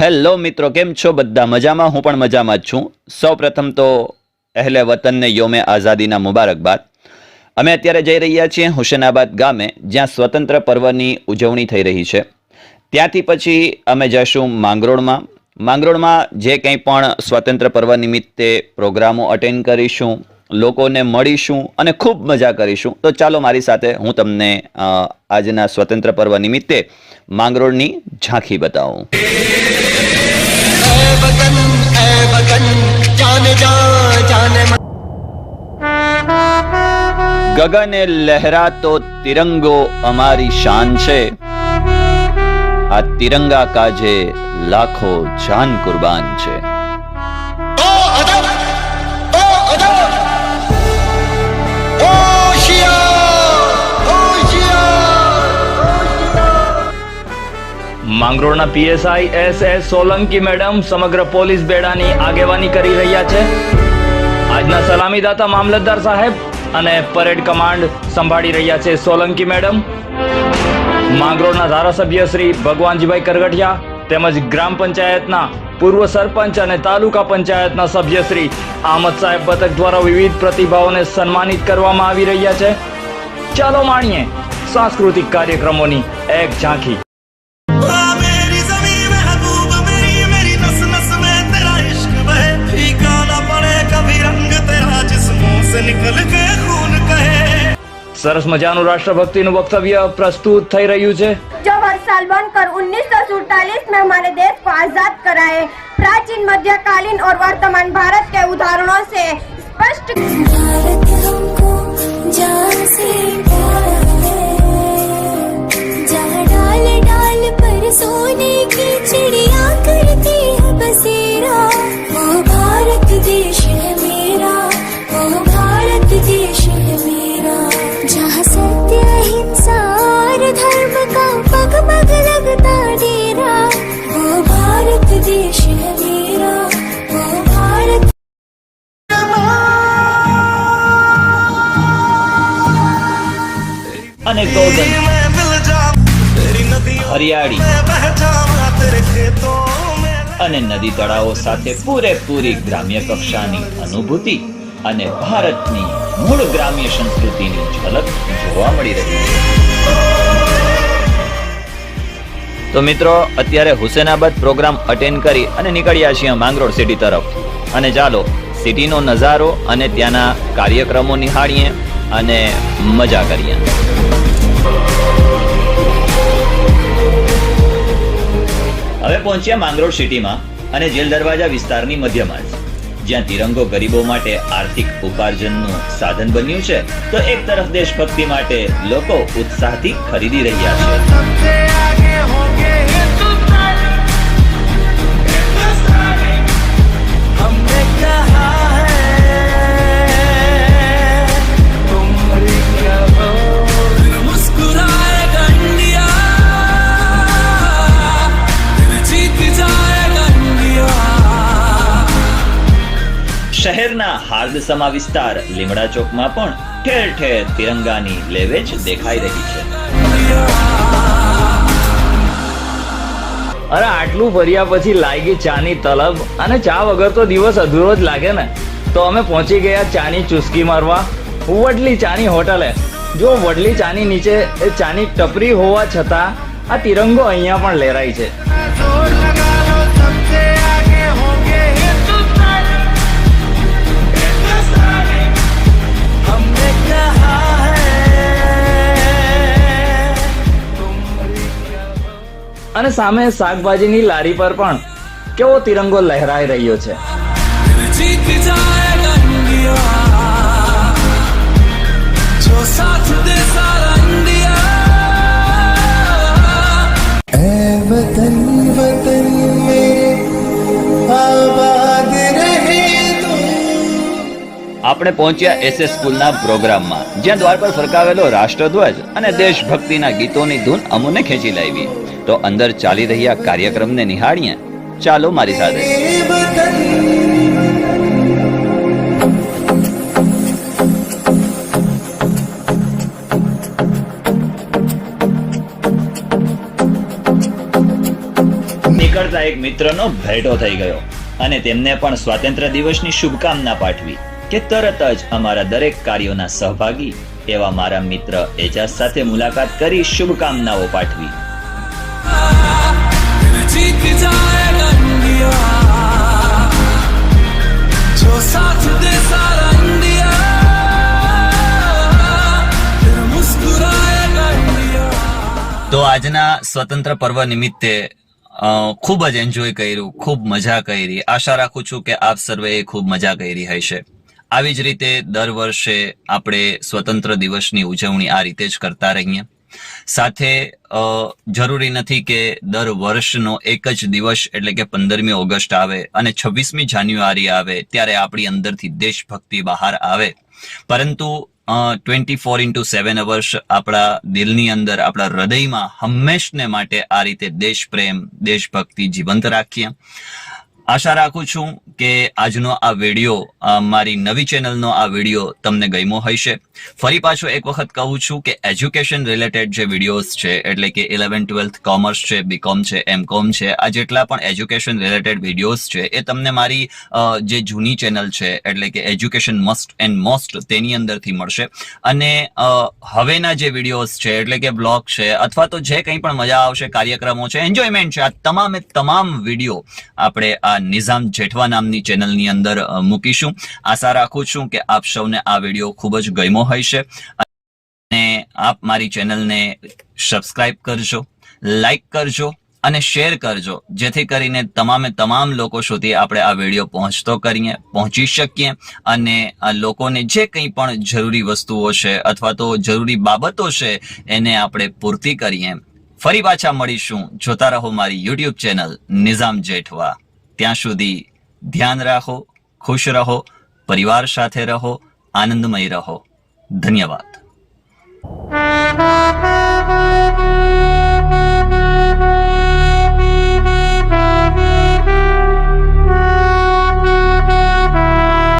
Hello મિત્રો, કેમ છો? બધા મજામાં? હું પણ મજામાં જ છું. સૌ પ્રથમ તો અહેલે વતનને યોમે આઝાદીના મુબારકબાદ. અમે અત્યારે જઈ રહ્યા છીએ હુસેનાબાદ ગામે, જ્યાં સ્વતંત્ર પર્વની ઉજવણી થઈ રહી છે. ત્યાંથી પછી અમે જઈશું માંગરોળમાં. માંગરોળમાં જે કંઈ પણ સ્વતંત્ર પર્વ નિમિત્તે પ્રોગ્રામો અટેન્ડ કરીશું લોકોને મળીશું અને ખૂબ મજા કરીશું. તો ચાલો મારી સાથે હું તમને આજના સ્વતંત્ર પર્વ નિમિત્તે માંગરોળની ઝાંખી બતાવું. ગગને લહેરાતો તિરંગો અમારી શાન છે. આ તિરંગા કાજે લાખો જાન કુરબાન છે. માંગરોળના PSI S S Solanki madam સમગ્ર પોલીસ બેડાની આગેવાની કરી રહ્યા છે. આજના સલામીદાતા મામલતદાર સાહેબ અને પરેડ કમાન્ડ સંભાળી રહ્યા છે સોલંકી મેડમ. માંગરોળના ધારાસભ્ય શ્રી ભગવાનજીભાઈ કરગઠિયા તેમજ ગ્રામ પંચાયતના પૂર્વ સરપંચ અને તાલુકા પંચાયતના સભ્ય શ્રી આમદ સાહેબ બતક દ્વારા વિવિધ પ્રતિભાઓને સન્માનિત કરવામાં આવી રહ્યા છે. ચાલો માણીએ સાંસ્કૃતિક કાર્યક્રમોની એક ઝાંખી. से निकल के खून कहे સરસ મજાનું રાષ્ટ્રભક્તિનું વક્તવ્ય પ્રસ્તુત થઈ રહ્યું છે जो हर साल बनकर उन्नीस में हमारे देश को आजाद कराए प्राचीन मध्यकालीन और वर्तमान भारत के उदाहरणों से स्पष्ट भारत हमको जान से प्यारा है जहाँ डाल डाल पर सोने की चिड़िया करती અને ગૌધન હરિયાળી. અને નદી તળાવો સાથે પૂરેપૂરી ગ્રામ્ય કક્ષાની અનુભૂતિ અને ભારતની મૂળ ગ્રામ્ય સંસ્કૃતિની ઝલક જોવા મળી રહી છે. તો મિત્રો, અત્યારે હુસેનાબાદ પ્રોગ્રામ અટેન્ડ કરી અને નીકળ્યા છીએ માંગરોળ સિટી તરફ. અને ચાલો, સિટીનો નજારો અને ત્યાંના કાર્યક્રમો નિહાળીએ અને મજા કરીએ. હવે પહોંચ્યા માંગરોળ સિટીમાં અને જેલ દરવાજા વિસ્તારની મધ્યમાં જ્યાં તિરંગો ગરીબો માટે આર્થિક ઉપાર્જનનું સાધન બન્યું છે, તો એક તરફ દેશભક્તિ માટે લોકો ઉત્સાહથી ખરીદી રહ્યા છે. હાર્દસમા વિસ્તાર લીમડા ચોકમાં પણ ઠેર ઠેર તિરંગાની લેવેજ દેખાઈ રહી છે. અરે, આટલું ફર્યા પછી લાગી ચાની તલબ. અને ચા વગર તો દિવસ અધૂરો જ લાગે ને. તો અમે પહોંચી ગયા ચાની ચુસ્કી મારવા. વડલી ચાની હોટલે. જો વડલી ચાની નીચે એ ચાની ટપરી હોવા છતાં આ તિરંગો અહીંયા પણ લહેરાય છે. અને સામે શાકભાજીની લારી પર પણ કેવો તિરંગો લહેરાઈ રહ્યો છે. આપણે પહોંચ્યા એસએસ સ્કૂલના પ્રોગ્રામમાં, જ્યાં દ્વાર પર ફરકાવેલો રાષ્ટ્રધ્વજ અને દેશભક્તિના ગીતોની ધૂન અમોને ખેંચી લાવી. તો અંદર ચાલી રહ્યા કાર્યક્રમને નિહાળીએ. ચાલો મારી સાથે. નીકળતા એક મિત્રનો ભેટો થઈ ગયો અને તેમને પણ સ્વાતંત્ર્ય દિવસની શુભકામના પાઠવી. કે તરત જ અમારા દરેક કાર્યોના સહભાગી એવા મારા મિત્ર એજાઝ સાથે મુલાકાત કરી શુભકામનાઓ પાઠવી जीत जाएगा इंडिया जो साथ दे सारा इंडिया फिर मुस्कुराएगा इंडिया તો આજના સ્વતંત્ર પર્વ નિમિત્તે અ, ખૂબ જ એન્જોય કર્યું ખૂબ મજા કરી આશા રાખું છું કે આપ સર્વેએ ખૂબ મજા કરી હશે આવી જ રીતે દર વર્ષે આપણે સ્વતંત્ર દિવસની ઉજવણી આ રીતે જ કરતા રહીએ. સાથે જરૂરી નથી કે દર વર્ષનો એક જ દિવસ, એટલે કે પંદરમી ઓગસ્ટ આવે અને છવ્વીસમી જાન્યુઆરી આવે ત્યારે આપણી અંદરથી દેશભક્તિ બહાર આવે. પરંતુ twenty four into seven hours આપણા દિલની અંદર, આપણા હૃદયમાં હંમેશને માટે આ રીતે દેશ પ્રેમ દેશભક્તિ જીવંત રાખીએ. આશા રાખું છું કે આજનો આ વીડિયો મારી નવી ચેનલનો આ વીડિયો તમને ગમ્યો હશે. ફરી પાછો એક વખત કહું છું કે એજ્યુકેશન રિલેટેડ જે વિડીયોઝ છે, એટલે કે ઇલેવન ટ્વેલ્થ કોમર્સ છે, બીકોમ છે એમ કોમ છે, આ જેટલા પણ એજ્યુકેશન રિલેટેડ વિડીયોઝ છે, એ તમને મારી જે જૂની ચેનલ છે, એટલે કે એજ્યુકેશન મસ્ટ એન્ડ મોસ્ટ તેની અંદરથી મળશે. અને હવેના જે વિડીયોઝ છે, એટલે કે બ્લોગ છે, અથવા તો જે કંઈ પણ મજા આવશે, કાર્યક્રમો છે, એન્જોયમેન્ટ છે, આ તમામે તમામ વીડિયો આપણે આ નિઝામ જેઠવા નામની ચેનલની અંદર મૂકીશું. આશા રાખું છું કે આપ સૌને આ વીડિયો ખૂબ જ ગમ્યો હશે. અને આપ મારી ચેનલને સબસ્ક્રાઇબ કરજો લાઈક કરજો અને શેર કરજો, જેથી કરીને તમામે તમામ લોકો સુધી આપણે આ વીડિયો પહોંચતો કરીએ, પહોંચી શકીએ અને લોકોને જે કંઈ પણ જરૂરી વસ્તુઓ છે અથવા તો જરૂરી બાબતો છે એને આપણે પૂર્તિ કરીએ. ફરી પાછા મળીશું. જોતા રહો મારી યુટ્યુબ ચેનલ નિઝામ જેઠવા. ત્યાં સુધી ધ્યાન રાખો ખુશ રહો પરિવાર સાથે રહો આનંદમય રહો. ધન્યવાદ.